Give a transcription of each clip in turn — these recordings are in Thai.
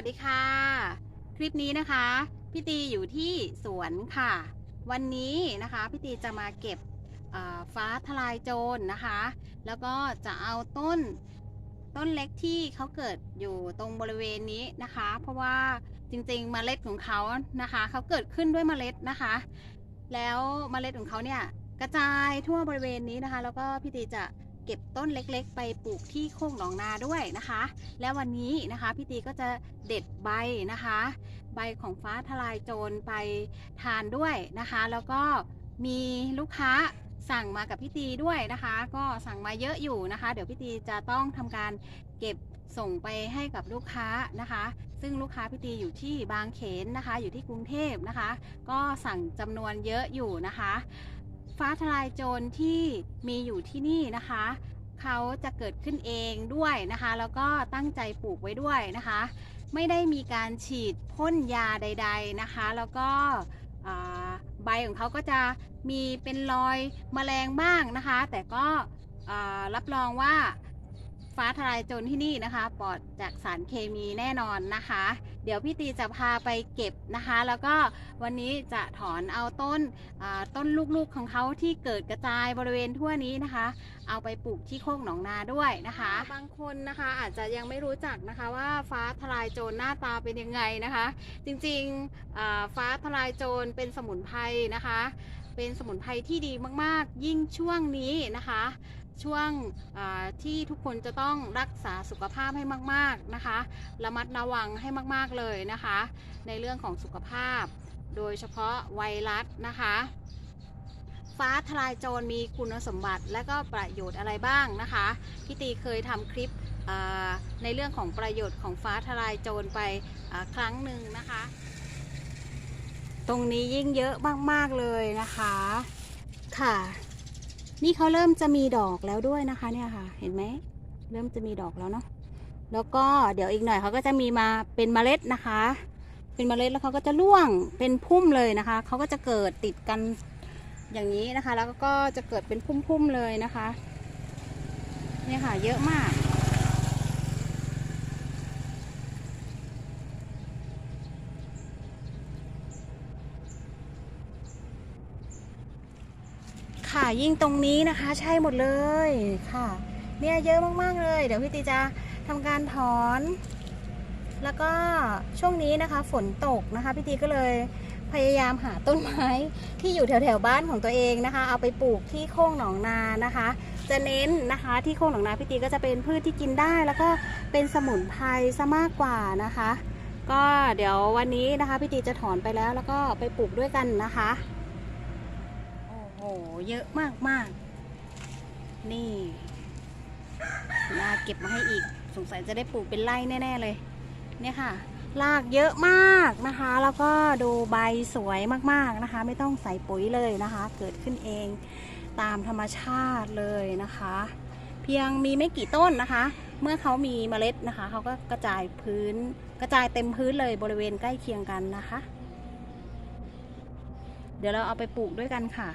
วัสดีค่ะ คลิปนี้นะคะพี่ตีอยู่ที่สวนค่ะ วันนี้นะคะพี่ตีจะมาเก็บฟ้าทลายโจรนะคะ แล้วก็จะเอาต้นต้นเล็กที่เขาเกิดอยู่ตรงบริเวณนี้นะคะ เพราะว่าจริงๆเมล็ดของเขานะคะเขาเกิดขึ้นด้วยเมล็ดนะคะ แล้วเมล็ดของเขาเนี่ยกระจายทั่วบริเวณนี้นะคะ แล้วก็พี่ตีจะ เก็บต้นเล็กๆ ไปปลูกที่โคกหนองนาด้วยนะคะ และวันนี้นะคะพี่ตีก็จะเด็ดใบนะคะ ใบของฟ้าทลายโจรไปทานด้วยนะคะ แล้วก็มีลูกค้าสั่งมากับพี่ตีด้วยนะคะ ก็สั่งมาเยอะอยู่นะคะ เดี๋ยวพี่ตีจะต้องทำการเก็บส่งไปให้กับลูกค้านะคะ ซึ่งลูกค้าพี่ตีอยู่ที่บางเขนนะคะ อยู่ที่กรุงเทพนะคะ ก็สั่งจำนวนเยอะอยู่นะคะ ฟ้าทลายโจรที่มีอยู่ที่นี่นะคะ เขาจะเกิดขึ้นเองด้วยนะคะ แล้วก็ตั้งใจปลูกไว้ด้วยนะคะ ไม่ได้มีการฉีดพ่นยาใด ๆนะคะ แล้วก็ใบของเขาก็จะมีเป็นรอยแมลงบ้างนะคะ แต่ก็รับรองว่า ฟ้าทลายโจรที่นี่นะคะ ปลอดจากสารเคมีแน่นอนนะคะ เดี๋ยวพี่ตีจะพาไปเก็บนะคะ แล้วก็วันนี้จะถอนเอาต้นต้นลูกๆของเขาที่เกิดกระจายบริเวณทั่วนี้นะคะ เอาไปปลูกที่โคกหนองนาด้วยนะคะ บางคนนะคะอาจจะยังไม่รู้จักนะคะว่าฟ้าทลายโจรหน้าตาเป็นยังไงนะคะ จริงๆฟ้าทลายโจรเป็นสมุนไพรนะคะเป็นสมุนไพรที่ดีมาก ๆ ยิ่งช่วงนี้นะคะ ช่วงที่ทุกคนจะต้องรักษาสุขภาพให้มาก ๆนะคะ ระมัดระวังให้มาก ๆเลยนะคะ ในเรื่องของสุขภาพ โดยเฉพาะไวรัสนะคะ ฟ้าทลายโจรมีคุณสมบัติและก็ประโยชน์อะไรบ้างนะคะพี่ตีเคยทำคลิปในเรื่องของประโยชน์ของฟ้าทลายโจรไปครั้งหนึ่งนะคะ ตรงนี้ยิ่งเยอะมาก ๆ เลยนะคะค่ะ นี่เขาเริ่มจะมีดอกแล้วด้วยนะคะ เนี่ยค่ะ เห็นไหม เริ่มจะมีดอกแล้วเนาะ แล้วก็เดี๋ยวอีกหน่อยเขาก็จะมีมาเป็นเมล็ดนะคะ เป็นเมล็ดแล้วเขาก็จะร่วงเป็นพุ่มเลยนะคะ เขาก็จะเกิดติดกันอย่างนี้นะคะ แล้วก็จะเกิดเป็นพุ่มๆเลยนะคะ เนี่ยค่ะ เยอะมาก ค่ะ ยิ่งตรงนี้นะคะ ใช่หมดเลยค่ะ เนี่ยเยอะมากๆเลย เดี๋ยวพี่ตีจะทำการถอน แล้วก็ช่วงนี้นะคะฝนตกนะคะพี่ตีก็เลยพยายามหาต้นไม้ที่อยู่แถวๆบ้านของตัวเองนะคะ เอาไปปลูกที่โค้งหนองนานะคะ จะเน้นนะคะที่โค้งหนองนาพี่ตีก็จะเป็นพืชที่กินได้ แล้วก็เป็นสมุนไพรซะมากกว่านะคะ ก็เดี๋ยววันนี้นะคะพี่ตีจะถอนไปแล้วแล้วก็ไปปลูกด้วยกันนะคะ เยอะมากมากนี่นาเก็บมาให้อีก สงสัยจะได้ปลูกเป็นไร่แน่ ๆ เลย เนี่ยค่ะ รากเยอะมากนะคะ แล้วก็ดูใบสวยมากๆนะคะ ไม่ต้องใส่ปุ๋ยเลยนะคะ เกิดขึ้นเองตามธรรมชาติเลยนะคะ เพียงมีไม่กี่ต้นนะคะ เมื่อเขามีเมล็ดนะคะ เขาก็กระจายพื้น กระจายเต็มพื้นเลยบริเวณใกล้เคียงกันนะคะ เดี๋ยวเราเอาไปปลูกด้วยกันค่ะ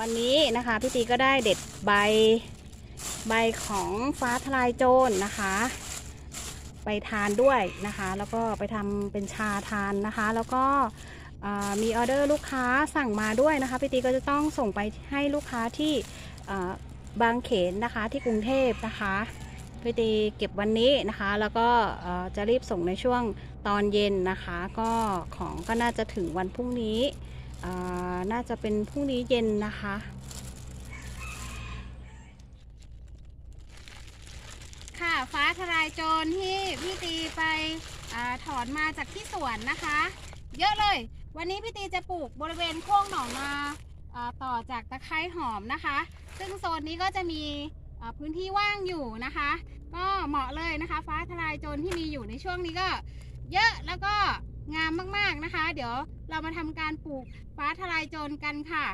วันนี้นะคะพี่ตีก็ได้เด็ดใบใบของฟ้าทลายโจรนะคะ ไปทานด้วยนะคะ แล้วก็ไปทำเป็นชาทานนะคะ แล้วก็มีออเดอร์ลูกค้าสั่งมาด้วยนะคะพี่ตีก็จะต้องส่งไปให้ลูกค้าที่บางเขนนะคะที่กรุงเทพนะคะพี่ตีเก็บวันนี้นะคะ แล้วก็จะรีบส่งในช่วงตอนเย็นนะคะ ก็ของก็น่าจะถึงวันพรุ่งนี้ น่าจะเป็นพรุ่งนี้เย็นนะคะ ค่ะฟ้าทลายโจรที่พี่ตีไปอถอนมาจากที่สวนนะคะ เยอะเลย วันนี้พี่ตีจะปลูกบริเวณโค้งหนองนาต่อจากตะไคร้หอมนะคะ ซึ่งโซนนี้ก็จะมีพื้นที่ว่างอยู่นะคะ ก็เหมาะเลยนะคะ ฟ้าทลายโจรที่มีอยู่ในช่วงนี้ก็เยอะแล้วก็งามมากๆนะคะ เดี๋ยว เรามาทำการปลูกฟ้าทลายโจรกันค่ะ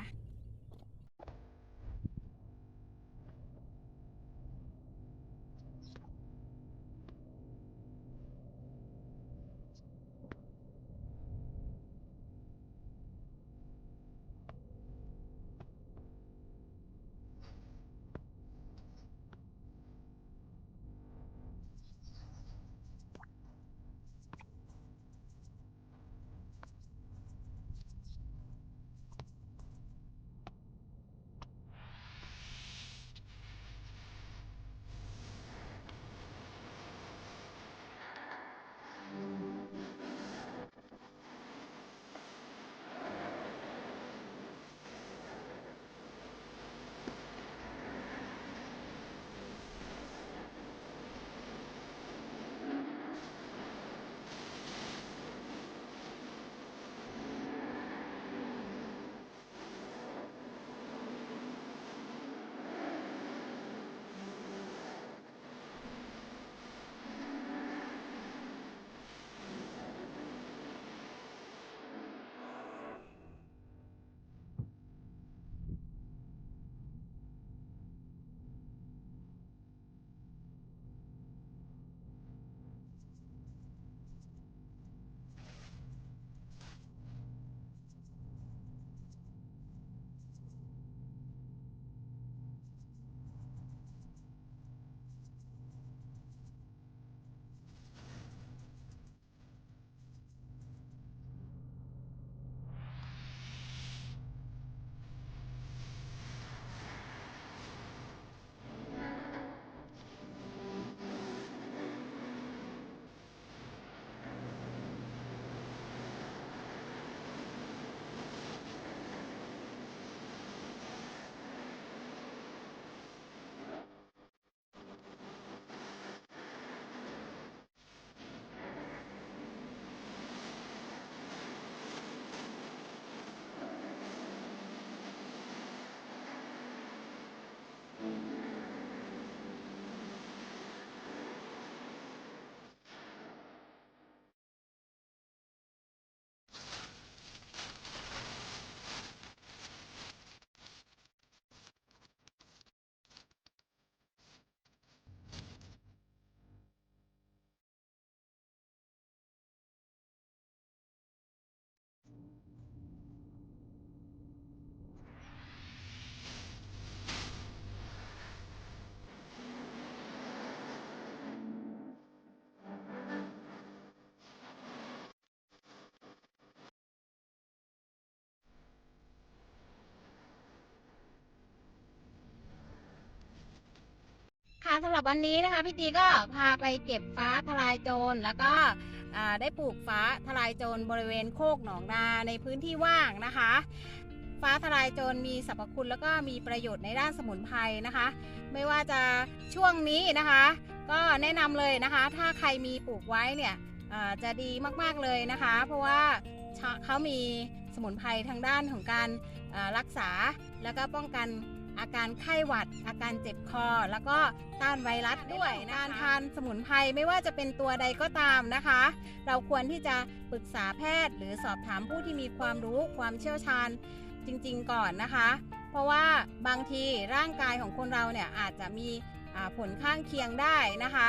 สำหรับวันนี้นะคะพี่ตีก็พาไปเก็บฟ้าทลายโจรแล้วก็ได้ปลูกฟ้าทลายโจรบริเวณโคกหนองนาในพื้นที่ว่างนะคะ ฟ้าทลายโจรมีสรรพคุณแล้วก็มีประโยชน์ในด้านสมุนไพรนะคะ ไม่ว่าจะช่วงนี้นะคะ ก็แนะนำเลยนะคะ ถ้าใครมีปลูกไว้เนี่ยจะดีมากๆเลยนะคะ เพราะว่าเขามีสมุนไพรทางด้านของการรักษาแล้วก็ป้องกัน อาการไข้หวัด อาการเจ็บคอ แล้วก็ต้านไวรัสด้วยการทานสมุนไพรไม่ว่าจะเป็นตัวใดก็ตามนะคะ เราควรที่จะปรึกษาแพทย์ หรือสอบถามผู้ที่มีความรู้ความเชี่ยวชาญจริง ๆ ก่อนนะคะ เพราะว่าบางทีร่างกายของคนเราเนี่ยอาจจะมีผลข้างเคียงได้นะคะ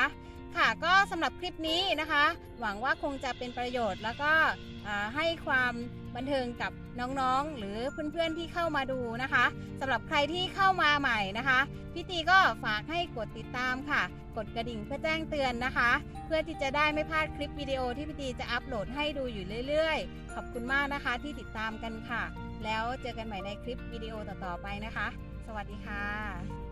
ค่ะก็สำหรับคลิปนี้นะคะ หวังว่าคงจะเป็นประโยชน์ แล้วก็ให้ความบันเทิงกับน้องๆ หรือเพื่อนๆที่เข้ามาดูนะคะสำหรับใครที่เข้ามาใหม่นะคะพี่ตีก็ฝากให้กดติดตามค่ะ กดกระดิ่งเพื่อแจ้งเตือนนะคะ เพื่อที่จะได้ไม่พลาดคลิปวิดีโอที่พี่ตีจะอัปโหลดให้ดูอยู่เรื่อยๆ ขอบคุณมากนะคะที่ติดตามกันค่ะ แล้วเจอกันใหม่ในคลิปวิดีโอต่อๆไปนะคะ สวัสดีค่ะ